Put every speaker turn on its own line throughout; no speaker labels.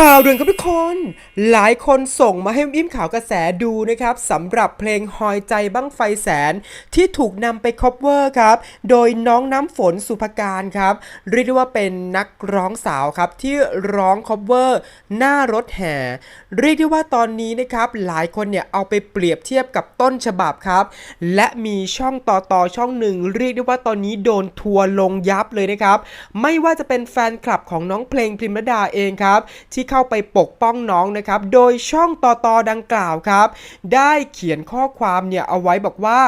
ข่าวด่วนครับทุกคน หลายคนส่งมาให้อิ่มข่าวกระแสดูนะครับสำหรับเพลงหอยใจบั้งไฟแสนที่ถูกนำไปคบเวอร์ครับ โดยน้องน้ำฝนสุภการครับ เรียกได้ว่าเป็นนักร้องสาวครับ ที่ร้องคบเวอร์หน้ารถแห่ เรียกได้ว่าตอนนี้นะครับ หลายคนเนี่ยเอาไปเปรียบเทียบกับต้นฉบับครับ และมีช่องต่อต่อช่องหนึ่ง เรียกได้ว่าตอนนี้โดนทัวลงยับเลยนะครับ ไม่ว่าจะเป็นแฟนคลับของน้องเพลงพิมรดาเองครับที่เข้าไปปกป้องน้องนะครับ โดยช่องต่อตอดังกล่าวครับ ได้เขียนข้อความเนี่ยเอาไว้บอกว่า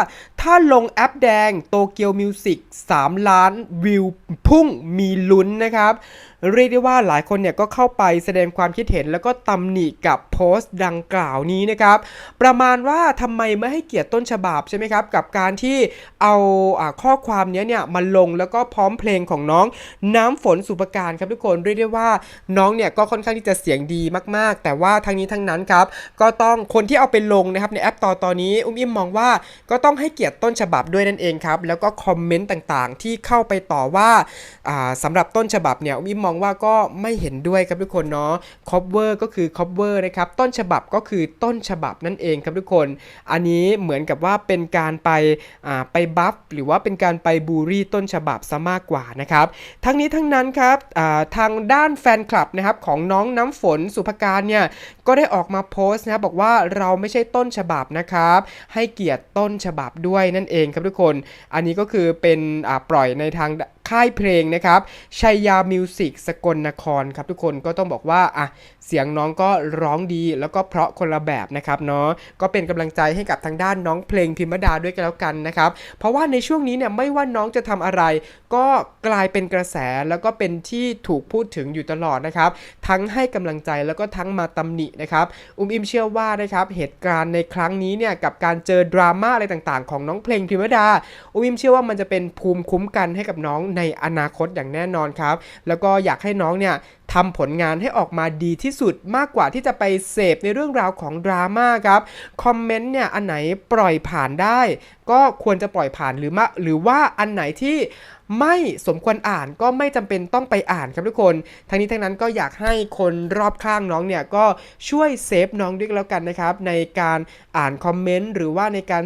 ถ้าลงแอปแดงโตเกียวมิวสิก3ล้านวิวพุ่งมีลุ้นนะครับ เรียกได้ว่าหลายคนเนี่ยก็เข้าไปแสดงความคิดเห็นแล้วก็ตำหนิกับโพสต์ดังกล่าวนี้นะครับ ประมาณว่าทำไมไม่ให้เกียรติต้นฉบับใช่ไหมครับ กับการที่เอาอาข้อความเนี้ยเนี่ยมาลงแล้วก็พร้อมเพลงของน้องน้ำฝนสุปการครับทุกคนเรียกได้ว่าน้องเนี่ยก็ค่อนข้างที่จะเสียงดีมาก ๆ แต่ว่าทั้งนี้ทั้งนั้นครับก็ต้องคนที่เอาไปลงนะครับในแอปต่อตอนนี้อุ้มอิ่มมองว่าก็ต้องให้เกียรติต้นฉบับด้วยนั่นเองครับ แล้วก็คอมเมนต์ต่างๆ ที่เข้าไปต่อว่าาสำหรับต้นฉบับเนี่ยอุ้มอิ่มมองว่าก็ไม่เห็นด้วยครับทุกคนเนาะ cover ก็คือ cover นะครับต้นฉบับก็คือต้นฉบับนั่นเองครับทุกคน อันนี้เหมือนกับว่าเป็นการไปไปบัฟหรือว่าเป็นการไปบูรี่ต้นฉบับซะมากกว่านะครับทั้งนี้ทั้งนั้นครับาทางด้านแฟนคลับนะครับของน้องน้ำฝนสุภการเนี่ยก็ได้ออกมาโพสต์นะครับบอกว่าเราไม่ใช่ต้นฉบับนะครับให้เกียรติต้นฉบับด้วยนั่นเองครับทุกคน อันนี้ก็คือเป็นปล่อยในทาง ค่ายเพลงนะครับชัยยามิวสิกสกลนครครับทุกคนก็ต้องบอกว่าอะเสียงน้องก็ร้องดีแล้วก็เพราะคนละแบบนะครับเนาะก็เป็นกำลังใจให้กับทางด้านน้องเพลงพิมรดาด้วยกันแล้วกันนะครับ เพราะว่าในช่วงนี้เนี่ยไม่ว่าน้องจะทำอะไร ก็กลายเป็นกระแสแล้วก็เป็นที่ถูกพูดถึงอยู่ตลอดนะครับ ทั้งให้กำลังใจแล้วก็ทั้งมาตำหนินะครับอุ้มอิมเชื่อว่านะครับเหตุการณ์ในครั้งนี้เนี่ยกับการเจอดราม่าอะไรต่างๆ ของน้องเพลงพิมรดาอุ้มอิมเชื่อว่ามันจะเป็นภูมิคุ้มกันให้กับน้องในอนาคตอย่างแน่นอนครับ แล้วก็อยากให้น้องเนี่ยทำผลงานให้ออกมาดีที่สุดมากกว่าที่จะไปเสพในเรื่องราวของดราม่าครับ คอมเมนต์เนี่ยอันไหนปล่อยผ่านได้ ก็ควรจะปล่อยผ่านหรือมาหรือว่าอันไหนที่ไม่สมควรอ่านก็ไม่จำเป็นต้องไปอ่านครับทุกคน ทั้งนี้ทั้งนั้นก็อยากให้คนรอบข้างน้องเนี่ยก็ช่วยเซฟน้องด้วยแล้วกันนะครับ ในการอ่านคอมเมนต์หรือว่าในการ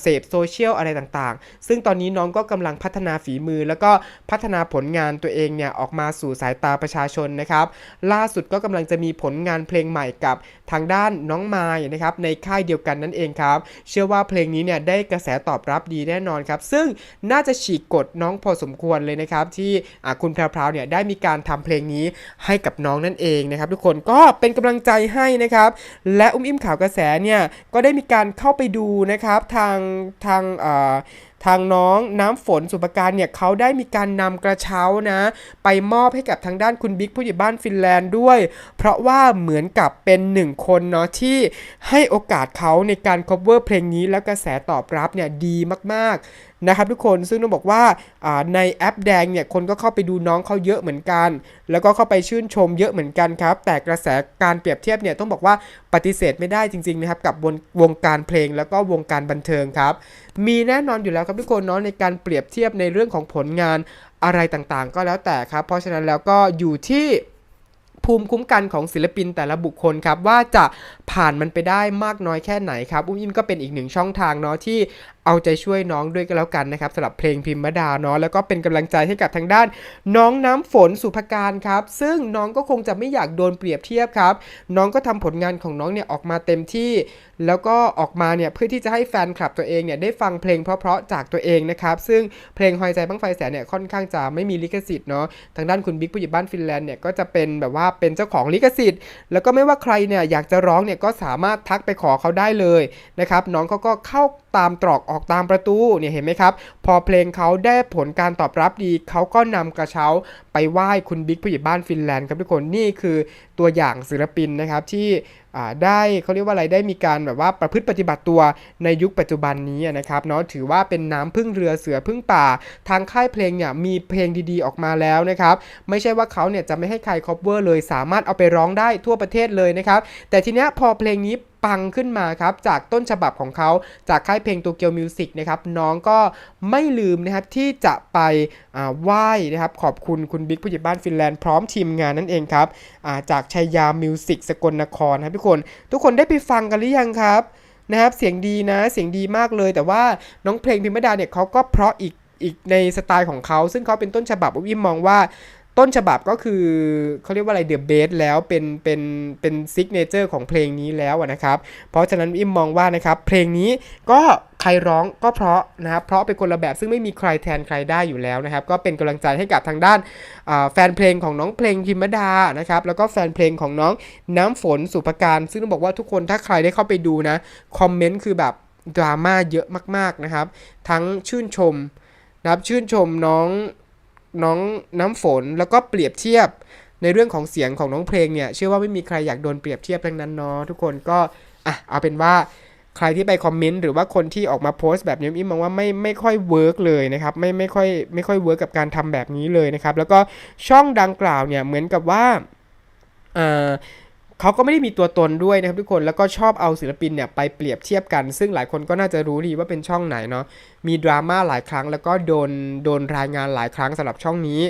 เสพโซเชียลอะไรต่างๆ ซึ่งตอนนี้น้องก็กำลังพัฒนาฝีมือ แล้วก็พัฒนาผลงานตัวเองเนี่ยออกมาสู่สายตาประชาชนนะครับ ล่าสุดก็กำลังจะมีผลงานเพลงใหม่กับทางด้านน้องไม้นะครับในค่ายเดียวกันนั่นเองครับ เชื่อว่าเพลงนี้เนี่ยได้กระแสตอบรับดีแน่นอนครับ ซึ่งน่าจะฉีกกฎน้องพอสมควรเลยนะครับ ที่คุณแพรวเนี่ยได้มีการทำเพลงนี้ให้กับน้องนั่นเองนะครับ ทุกคนก็เป็นกำลังใจให้นะครับ และอุ้มอิ่มข่าวกระแสเนี่ยก็ได้มีการเข้าไปดูนะครับทางทางเอ่อทางน้องน้ำฝนสุปการเนี่ยเขาได้มีการนำกระเช้านะ ไปมอบให้กับทางด้านคุณบิ๊กผู้ใหญ่บ้านฟินแลนด์ด้วย เพราะว่าเหมือนกับเป็นหนึ่งคนเนาะที่ให้โอกาสเขาในการ cover เพลงนี้แล้วกระแสตอบรับเนี่ยดีมากๆนะครับทุกคนซึ่งต้องบอกว่าในแอปแดงเนี่ยคนก็เข้าไปดูน้องเขาเยอะเหมือนกัน แล้วก็เข้าไปชื่นชมเยอะเหมือนกันครับ แต่กระแสการเปรียบเทียบเนี่ยต้องบอกว่าปฏิเสธไม่ได้จริงๆนะครับกับวงวงการเพลงแล้วก็วงการบันเทิงครับ มีแน่นอนอยู่แล้วครับทุกคนเนาะในการเปรียบเทียบในเรื่องของผลงานอะไรต่างๆ ก็แล้วแต่ครับ เพราะฉะนั้นแล้วก็อยู่ที่ ภูมิคุ้มกันของศิลปินแต่ละบุคคลครับว่าจะผ่านมันไปได้มากน้อยแค่ไหนครับอุ้มยิ้มก็เป็นอีกหนึ่งช่องทางเนาะที่เอาใจช่วยน้องด้วยก็แล้วกันนะครับสำหรับเพลงพิมพ์มดาเนาะแล้วก็เป็นกำลังใจให้กับทางด้าน น้องน้ำฝนสุภการครับ ซึ่งน้องก็คงจะไม่อยากโดนเปรียบเทียบครับ น้องก็ทำผลงานของน้องเนี่ยออกมาเต็มที่ แล้วก็ออกมาเนี่ยเพื่อที่จะให้แฟนคลับตัวเองเนี่ยได้ฟังเพลงเพราะๆจากตัวเองนะครับ ซึ่งเพลงหอยใจบ้างไฟแสนเนี่ยค่อนข้างจะไม่มีลิขสิทธิ์เนาะทางด้านคุณบิ๊กผู้ใหญ่บ้านฟินแลนด์เนี่ยก็จะเป็นแบบว่าเป็นเจ้าของลิขสิทธิ์ แล้วก็ไม่ว่าใครเนี่ยอยากจะร้องเนี่ยก็สามารถทักไปขอเขาได้เลยนะครับน้องเขาก็เข้าตามตรอกออกตามประตูเนี่ยเห็นไหมครับ พอเพลงเขาได้ผลการตอบรับดี เขาก็นำกระเช้าไปไหว้คุณบิ๊กผู้ใหญ่บ้านฟินแลนด์ครับทุกคนนี่คือตัวอย่างศิลปินนะครับที่ได้เขาเรียกว่าอะไรได้มีการแบบว่าประพฤติปฏิบัติตัวในยุคปัจจุบันนี้นะครับเนาะถือว่าเป็นน้ำพึ่งเรือเสือพึ่งป่า ทางค่ายเพลงเนี่ยมีเพลงดีๆออกมาแล้วนะครับ ไม่ใช่ว่าเขาเนี่ยจะไม่ให้ใคร cover เลยสามารถเอาไปร้องได้ทั่วประเทศเลยนะครับ แต่ทีเนี้ยพอเพลงนี้ ปังขึ้นมาครับจากต้นฉบับของเขาจากค่ายเพลงตัวเกียวมิวสิกนะครับน้องก็ไม่ลืมนะครับที่จะไปไหว้นะครับขอบคุณคุณบิ๊กผู้ใหญ่บ้านฟินแลนด์พร้อมทีมงานนั่นเองครับาจากชัยยามิวสิกสกลนครนะครับทุกคนทุกคนได้ไปฟังกันหรือยังครับนะครับเสียงดีนะเสียงดีมากเลยแต่ว่าน้องเพลงพิมพ์ดาเนี่ยเขาก็เพราะอีกอีกในสไตล์ของเขา ซึ่งเขาเป็นต้นฉบับวิมมองว่า ต้นฉบับก็คือเขาเรียกว่าอะไรเดอะเบสแล้วเป็นเป็นเป็นซิกเนเจอร์ของเพลงนี้แล้วนะครับ เพราะฉะนั้นอิมมองว่านะครับเพลงนี้ก็ใครร้องก็เพราะนะครับเพราะเป็นคนละแบบซึ่งไม่มีใครแทนใครได้อยู่แล้วนะครับ ก็เป็นกำลังใจให้กับทางด้านแฟนเพลงของน้องเพลงพิมดานะครับแล้วก็แฟนเพลงของน้องน้ำฝนสุภการ ซึ่งต้องบอกว่าทุกคนถ้าใครได้เข้าไปดูนะคอมเมนต์คือแบบดราม่าเยอะมากๆนะครับ ทั้งชื่นชมนะครับชื่นชมน้อง น้องน้ำฝนแล้วก็เปรียบเทียบในเรื่องของเสียงของน้องเพลงเนี่ยเชื่อว่าไม่มีใครอยากโดนเปรียบเทียบทั้งนั้นเนาะทุกคนก็อะเอาเป็นว่าใครที่ไปคอมเมนต์หรือว่าคนที่ออกมาโพสต์แบบนี้อิมมองว่าไม่ไม่ค่อยเวิร์กเลยนะครับไม่ไม่ค่อยไม่ค่อยเวิร์กกับการทำแบบนี้เลยนะครับแล้วก็ช่องดังกล่าวเนี่ยเหมือนกับว่าอ่า เขาก็ไม่ได้มีตัวตนด้วยนะครับทุกคนแล้วก็ชอบเอาศิลปินเนี่ยไปเปรียบเทียบกัน ซึ่งหลายคนก็น่าจะรู้ดีว่าเป็นช่องไหนเนาะมีดราม่าหลายครั้ง แล้วก็โดนโดนรายงานหลายครั้งสำหรับช่องนี้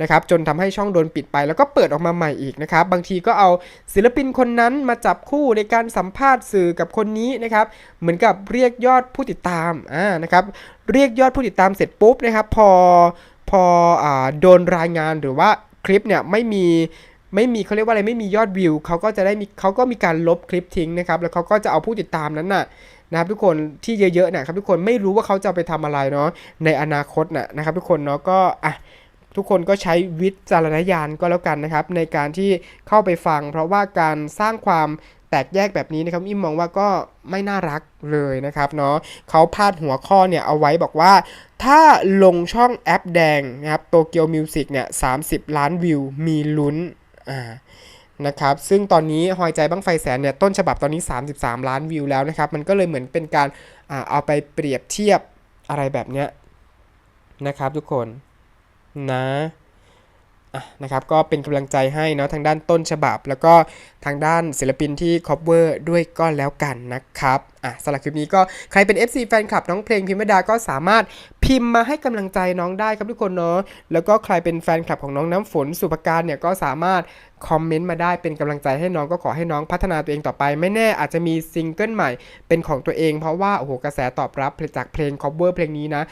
นะครับจนทำให้ช่องโดนปิดไป แล้วก็เปิดออกมาใหม่อีกนะครับบางทีก็เอาศิลปินคนนั้นมาจับคู่ในการสัมภาษณ์สื่อกับคนนี้นะครับเหมือนกับเรียกยอดผู้ติดตามอ่านะครับเรียกยอดผู้ติดตามเสร็จปุ๊บนะครับพอพออ่าโดนรายงานหรือว่าคลิปเนี่ยไม่มี ไม่มีเขาเรียกว่าอะไรไม่มียอดวิวเขาก็จะได้มีเขาก็มีการลบคลิปทิ้งนะครับ แล้วเขาก็จะเอาผู้ติดตามนั้นน่ะนะครับทุกคนที่เยอะๆนะครับทุกคนไม่รู้ว่าเขาจะไปทำอะไรเนาะในอนาคตน่ะนะครับทุกคนเนาะก็อะทุกคนก็ใช้วิจารณญาณก็แล้วกันนะครับ ในการที่เข้าไปฟัง เพราะว่าการสร้างความแตกแยกแบบนี้นะครับอิมมองว่าก็ไม่น่ารักเลยนะครับเนาะเขาพาดหัวข้อเนี่ยเอาไว้บอกว่า ถ้าลงช่องแอปแดงนะครับโตเกียวมิวสิกเนี่ย30ล้านวิวมีลุ้น อ่านะครับซึ่งตอนนี้หอยใจบ้างไฟแสนเนี่ยต้นฉบับตอนนี้ 33 ล้านวิวแล้วนะครับ มันก็เลยเหมือนเป็นการอ่าเอาไปเปรียบเทียบอะไรแบบเนี้ยนะครับทุกคนนะะนะครับก็เป็นกำลังใจให้เนาะทางด้านต้นฉบับ แล้วก็ทางด้านศิลปินที่ cover ด้วยก็แล้วกันนะครับอะสำหรับคลิปนี้ก็ใครเป็น FC แฟนคลับน้องเพลงพิมพ์ดาก็สามารถ พิมพ์มาให้กำลังใจน้องได้ครับทุกคนเนาะแล้วก็ใครเป็นแฟนคลับของน้องน้ำฝนสุภการเนี่ยก็สามารถคอมเมนต์มาได้เป็นกำลังใจให้น้องก็ขอให้น้องพัฒนาตัวเองต่อไป ไม่แน่อาจจะมีซิงเกิลใหม่เป็นของตัวเองเพราะว่าโอ้โหกระแสตอบรับจากเพลงคอเวอร์เพลงนี้นะ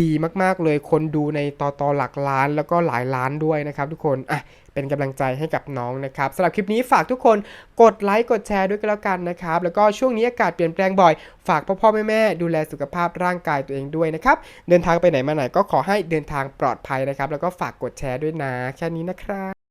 ดีมากๆเลยคนดูในต่อต่อหลักล้านแล้วก็หลายล้านด้วยนะครับทุกคนอะเป็นกำลังใจให้กับน้องนะครับสำหรับคลิปนี้ฝากทุกคนกดไลค์กดแชร์ด้วยก็แล้วกันนะครับ แล้วก็ช่วงนี้อากาศเปลี่ยนแปลงบ่อย ฝากพ่อพ่อแม่แม่ดูแลสุขภาพร่างกายตัวเองด้วยนะครับ เดินทางไปไหนมาไหนก็ขอให้เดินทางปลอดภัยนะครับ แล้วก็ฝากกดแชร์ด้วยนะ แค่นี้นะครับ